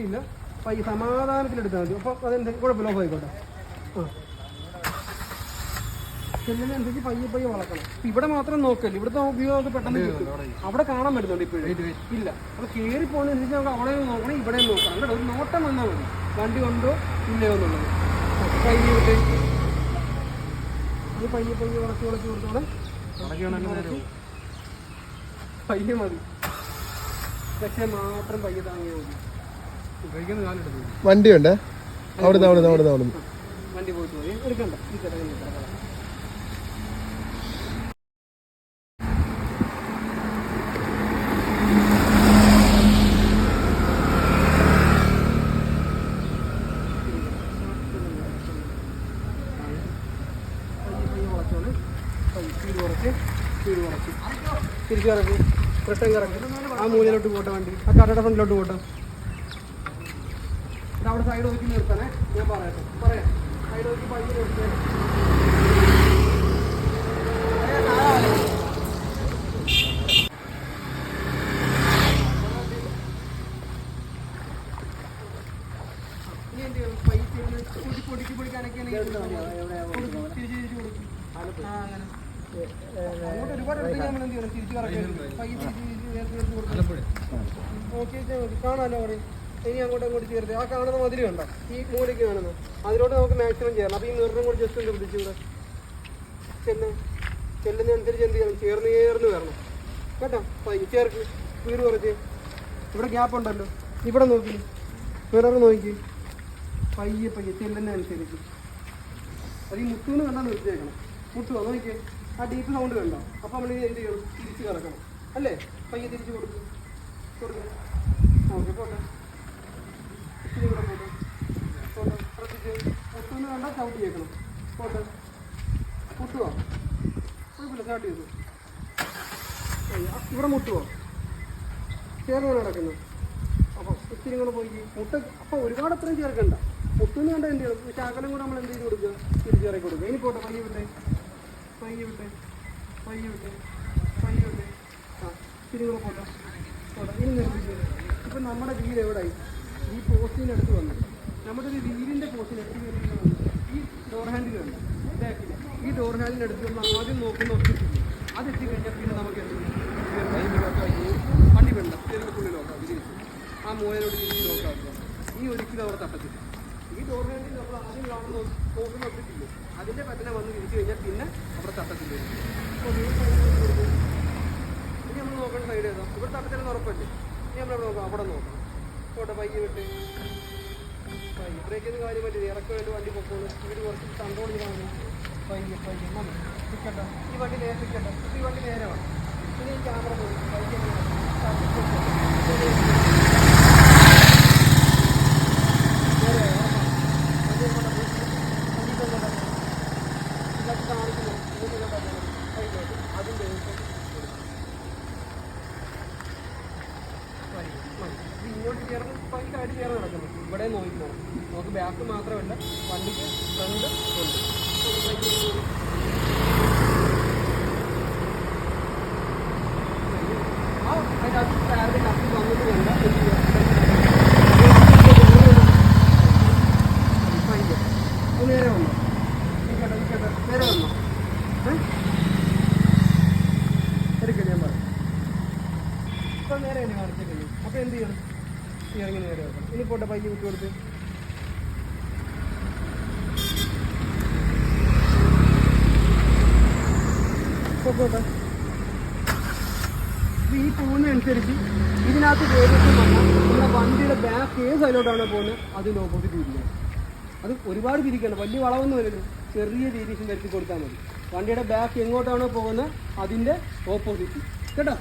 ഇല്ല. അപ്പൊ ഈ സമാധാനത്തിലെടുത്താൽ മതി. അപ്പൊ അതെന്ത്? കുഴപ്പമില്ല. ഓഫ് ആയിക്കോട്ടെ. ആ. പയ്യെ പയ്യെ വളർത്തണം. ഇപ്പൊ ഇവിടെ മാത്രം നോക്കല്ലേ. ഇവിടുത്തെ ഉപയോഗം പെട്ടെന്ന് കിട്ടും. അവിടെ കാണാൻ പറ്റുന്നുണ്ട് ഇപ്പോഴും. ഇല്ല. അപ്പൊ കയറി പോകുന്നതനുസരിച്ച് നമുക്ക് അവിടെ നോക്കണം ഇവിടെ നോക്കണം. കേട്ടോ ഒരു നോട്ടം വന്നാൽ മതി. വണ്ടി ഉണ്ടോ ഇല്ലയോ എന്നുള്ളത്. പയ്യെ വിട്ട് അത് പയ്യെ പയ്യെ വളച്ച് വളച്ച് കൊടുത്തോളെ പയ്യെ മതി. പക്ഷെ മാത്രം പയ്യെ താങ്ങിയാൽ മതി. വണ്ടിയുണ്ട്? അവിടുന്ന് അവിടുന്ന് അവിടുന്ന് അവിടുന്ന്. വണ്ടി പോയിട്ട് മതി എടുക്കണ്ട ഈ കിടക്കുന്ന തിരിച്ചു കിടക്കും റിട്ടേൺ കിടക്കും ആ മൂലയിലോട്ട് പോട്ടെ വണ്ടി. ആ കടയുടെ ഫ്രണ്ടിലോട്ട് പോട്ടെ. അവിടെ സൈഡ് നോക്കി നിർത്തണേ. ഞാൻ പറയട്ടെ. പറയാം. സൈഡ് നോക്കി പൈസ നിർത്തേ. അങ്ങനെ. ഒരുപാട് നമ്മൾ എന്ത് ചെയ്യണം? തിരിച്ചു കൊടുക്കണം. നോക്കി മതി. ഇനി അങ്ങോട്ട് അങ്ങോട്ട് ചേർത്ത് ആ കാണുന്ന മതിലും ഉണ്ടോ ഈ മൂലയ്ക്ക് കാണുന്നത് അതിലോട്ട് നമുക്ക് മാക്സിമം ചേരണം അപ്പോൾ ഈ നിറം കൂടി ജസ്റ്റ് ഒന്ന് കൂടെ ചെന്ന് ചെല്ലുന്നതനുസരിച്ച് എന്ത് ചെയ്യണം? ചേർന്ന് ചേർന്ന് വരണം. കേട്ടോ? പയ്യെ ചേർക്ക് വീട് കുറച്ച് ഇവിടെ ഗ്യാപ്പ് ഉണ്ടല്ലോ. ഇവിടെ നോക്കി. മിറർ നോക്കി. പയ്യെ പയ്യെ ചെല്ലുന്നതനുസരിച്ച് അത് ഈ മുത്തൂന്ന് കണ്ടാൽ നിർത്തിയേക്കണം മുത്തുവോ നോക്കി ആ ഡീപ്പ് സൗണ്ട് കണ്ടോ? അപ്പോൾ നമ്മൾ എന്ത് ചെയ്യണം? തിരിച്ച് കിടക്കണം അല്ലേ? പയ്യെ തിരിച്ച് കൊടുക്കും. കൊടുക്കും. ഓക്കെ പോട്ടെ. പോട്ടെ ശ്രദ്ധിച്ച് മുട്ടൂന്ന് കണ്ടാൽ ചവിട്ടി കേൾക്കണം പോട്ടെ. മുട്ടുവോ കുഴപ്പമില്ല സ്റ്റാർട്ട് ചെയ്തു ഇവിടെ മുട്ടുവോ? ചേർന്ന് നടക്കുന്നു അപ്പോൾ ഇത്തിരി കൂടെ പോയി. മുട്ട അപ്പോൾ ഒരുപാട് അത്രയും ചേർക്കണ്ട. മുട്ടുന്ന് കണ്ട എന്ത് ചെയ്യണം? ശാകലം കൂടെ നമ്മൾ എന്ത് ചെയ്ത് കൊടുക്കുക? തിരിച്ചു ഇറക്കി കൊടുക്കുക. ഇനി പോട്ടെ പയ്യ വിട്ടെ. പയ്യ വിട്ടെ. പയ്യ വിട്ടെ. പയ്യ വിട്ടെ. ആ ഇച്ചിരി കൂടെ പോട്ടെ. പോട്ടെ ഇനി നിർമ്മിച്ചു ഇപ്പം നമ്മുടെ വീട് എവിടെയായി ഈ പോസ്റ്റിന്റെ അടുത്ത് വന്നു. നമ്മുടെ ഒരു വീടിന്റെ പോസ്റ്റിൽ എത്തി ഈ ഡോർ ഹാൻഡിൽ ഉണ്ട് ബാക്കിൽ ഈ ഡോർ ഹാൻഡിന്റെ അടുത്ത് നമ്മൾ ആദ്യം നോക്കുന്ന ഒത്തിരി അത് എത്തിക്കഴിഞ്ഞാൽ പിന്നെ നമുക്ക് എന്ത്? വണ്ടി വേണ്ട. ചെറുക്കുള്ളിൽ നോക്കാം ആ മൂലയിലോട്ട് തിരിച്ച് നോക്കാം ഈ ഒരിക്കലും അവിടെ തട്ടത്തില്ല. ഈ ഡോർ ഹാൻഡിൽ നമ്മൾ ആദ്യം കാണുന്ന നോക്കുന്ന ഒത്തിട്ടില്ലേ അതിന്റെ പറ്റന വന്ന് തിരിച്ചു കഴിഞ്ഞാൽ പിന്നെ അവിടെ തട്ടത്തില്ല. ഇനി നമ്മൾ നോക്കേണ്ട സൈഡ് ഏതാ? ഇവിടെ തട്ടത്തിലെന്ന് ഉറപ്പല്ലേ? ഇനി നമ്മൾ നോക്കാം? അവിടെ നോക്കാം. ഫോട്ടോ പയ്യെ വിട്ട്. പയ്യെ ബ്രേക്ക് ചെയ്ത് കാര്യം പറ്റില്ല ഇറക്കം വേണ്ടി വണ്ടി പൊക്കോളൂ. സ്പീഡ് കുറച്ച് കൺട്രോൾ ചെയ്താൽ പയ്യെ പയ്യെ. മതി. നിൽക്കട്ടെ ഈ വണ്ടി നേരെ നിൽക്കട്ടെ ഈ വണ്ടി നേരെ വേണം ഇനി ഈ ക്യാമറ പോയി. അതിന്റെ മതി. ഇത് ഇങ്ങോട്ട് ചേർന്ന് പൈക്കായിട്ട് ചേർന്ന് കിടക്കുന്നു ഇവിടെ നോക്കിക്കോ. നമുക്ക് ബാക്ക് മാത്രമല്ല വണ്ടിക്ക് ഫ്രണ്ട് ഉണ്ട് ആ നേരെ വന്നോ. ഇരിക്കട്ടെ ഇരിക്കട്ടെ നേരെ എന്ത് ചെയ്യണം? ഇറങ്ങി നേരെ വെക്കണം ഇനി പോട്ടെ പയ്യെ വിട്ടു കൊടുത്ത്. ഈ പോകുന്നതനുസരിച്ച് ഇതിനകത്ത് വേരിയേഷൻ വന്നാൽ നമ്മുടെ വണ്ടിയുടെ ബാക്ക് ഏത് സൈഡിലോട്ടാണ് പോകുന്നത് അതിന് ഓപ്പോസിറ്റ് തിരിക്കണം അത് ഒരുപാട് തിരിക്കണം വലിയ വളവൊന്നും വരരുത് ചെറിയ വേരിയേഷൻ വരുത്തി കൊടുത്താൽ മതി. വണ്ടിയുടെ ബാക്ക് എങ്ങോട്ടാണോ പോകുന്നത് അതിന്റെ ഓപ്പോസിറ്റ് കേട്ടോ?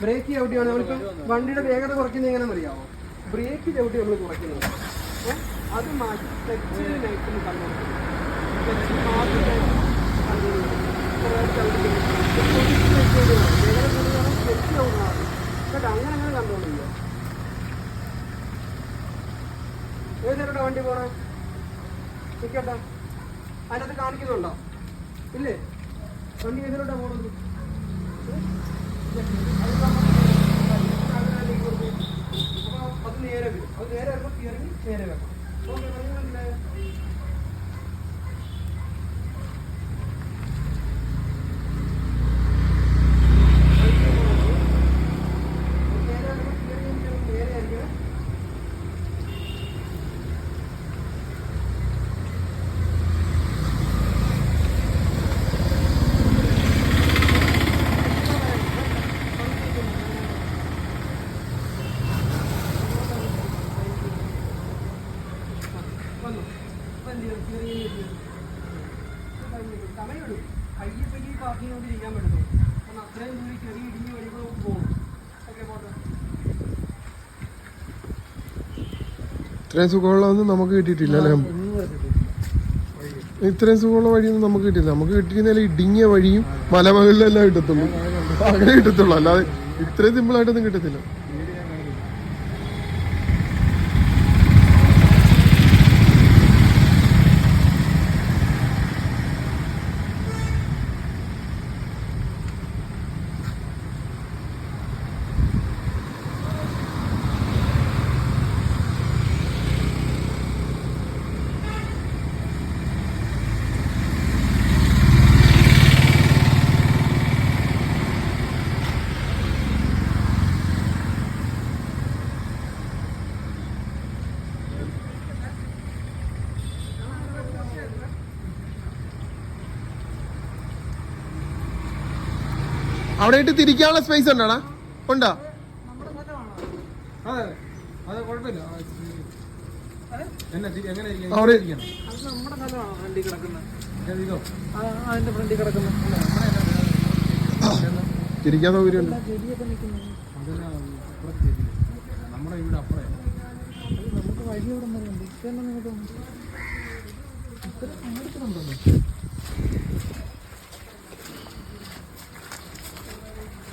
ബ്രേക്ക് ചവിട്ടിയാണ് നമ്മളിപ്പോ വണ്ടിയുടെ വേഗത കുറയ്ക്കുന്നത് എങ്ങനെ അറിയാമോ ബ്രേക്ക് ചവിട്ടി നമ്മൾ കുറയ്ക്കുന്നത്? അത് മാറ്റി ഏത് നേരം വണ്ടി പോണേ? നിൽക്കട്ടെ അതിനകത്ത് കാണിക്കുന്നുണ്ടോ? ഇല്ലേ? വണ്ടി ഏതിലോട്ടാ പോണത്? അത് നേരെ വരും. അത് നേരെ വരുമ്പോൾ സ്റ്റിയറിംഗ് നേരെ വെക്കണം. ഓക്കെ മനസ്സിലായോ നേരെ വരുമ്പോൾ സ്റ്റിയറിംഗ് നേരെ ആയിരിക്കണം വന്നു ഇപ്പം സുഖമുള്ള ഒന്നും ഇത്രയും നമുക്ക് കിട്ടിയിട്ടില്ല അല്ലേ? ഇത്രയും സുഖമുള്ള വഴിയൊന്നും നമുക്ക് കിട്ടില്ല നമുക്ക് കിട്ടിയിരുന്നാലും ഇടുങ്ങിയ വഴിയും മലമകളിലെല്ലാം കിട്ടത്തുള്ളൂ. അങ്ങനെ കിട്ടത്തുള്ളൂ. അല്ലാതെ ഇത്രയും സിമ്പിൾ ആയിട്ടൊന്നും കിട്ടത്തില്ല അവിടെ ഇട്ട് തിരിക്കാനുള്ള സ്പേസ് ഉണ്ടോടാ ഉണ്ടോ നമ്മുടെ സ്ഥലമാണ് അതെ അത് കുഴപ്പമില്ല അതെ എന്നെ തി- എങ്ങനെ ഇരിക്കണം? അവിടെ- ഇങ്ങനെ ഇരിക്കണം. അത് നമ്മുടെ സ്ഥലമാണ് ഫ്രണ്ടിൽ കിടക്കുന്നത് ഞാൻ ഇട്ട് തിരിക്കാനുള്ള സ്പേസ് ഉണ്ടോടാ. ഉണ്ടോ? തിരിക്കാൻ സൗകര്യം. നമ്മുടെ ഇവിടെ അപ്പുറേ. നമുക്ക് വഴി എവിടെ ഉണ്ട്. ഇത്ര